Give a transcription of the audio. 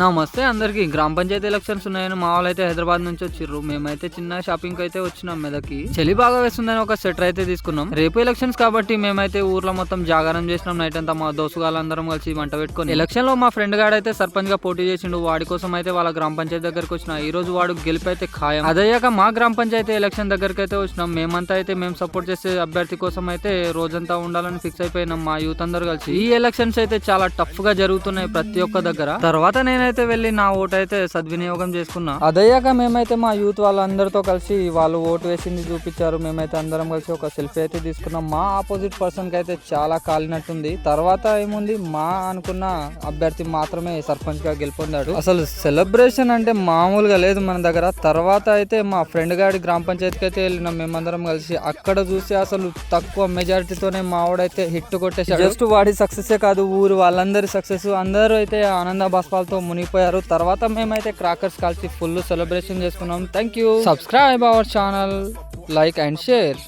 నమస్తే అందరికీ. గ్రామ పంచాయతీ ఎలక్షన్స్ ఉన్నాయని మా వాళ్ళు అయితే హైదరాబాద్ నుంచి వచ్చిర్రు. మేమైతే చిన్న షాపింగ్ అయితే వచ్చినాం మెదకి చలి బాగా వేస్తుందని ఒక స్వెటర్ అయితే తీసుకున్నాం. రేపు ఎలక్షన్స్ కాబట్టి మేమైతే ఊర్లో మొత్తం జాగారం చేసినాం. నైట్ అంతా మా దోసుగాళ్ళందరం కలిసి వంట పెట్టుకొని. ఎలక్షన్లో మా ఫ్రెండ్ గాడు అయితే సర్పంచ్గా పోటీ చేసిండు. వాడి కోసం అయితే వాళ్ళ గ్రామ పంచాయతీ దగ్గరకు వచ్చిన. ఈ రోజు వాడు గెలిపి అయితే ఖాయం. అదయ్యాక మా గ్రామ పంచాయతీ ఎలక్షన్ దగ్గరకు అయితే వచ్చినాం. మేమంతా అయితే మేము సపోర్ట్ చేసే అభ్యర్థి కోసం అయితే రోజంతా ఉండాలని ఫిక్స్ అయిపోయినాం మా యూత్ అందరు కలిసి. ఈ ఎలక్షన్స్ అయితే చాలా టఫ్గా జరుగుతున్నాయి ప్రతి ఒక్క దగ్గర. తర్వాత నేను నేనైతే వెళ్ళి నా ఓటు అయితే సద్వినియోగం చేసుకున్నా. అదయ్యాక మేమైతే మా యూత్ వాళ్ళందరితో కలిసి వాళ్ళు ఓటు వేసింది చూపించారు. మేమైతే అందరం కలిసి ఒక సెల్ఫీ అయితే తీసుకున్నాం. మా ఆపోజిట్ పర్సన్కి అయితే చాలా కాలినట్టుంది. తర్వాత ఏముంది? మా అనుకున్న అభ్యర్థి మాత్రమే సర్పంచ్గా గెలుపొందాడు. అసలు సెలబ్రేషన్ అంటే మామూలుగా లేదు మన దగ్గర. తర్వాత అయితే మా ఫ్రెండ్ గాడి గ్రామ పంచాయతీకి అయితే వెళ్ళినాం మేమందరం కలిసి. అక్కడ చూసి అసలు తక్కువ మెజారిటీతోనే మావాడైతే హిట్ కొట్టేశాడు. జస్ట్ వాడి సక్సెస్ కాదు ఊరు వాళ్ళందరి సక్సెస్. అందరూ అయితే ఆనంద బాష్పాలతో మునిగిపోయారు. తర్వాత మేమైతే క్రాకర్స్ కలిసి ఫుల్ సెలబ్రేషన్ చేసుకున్నాం. Thank you subscribe our channel like and share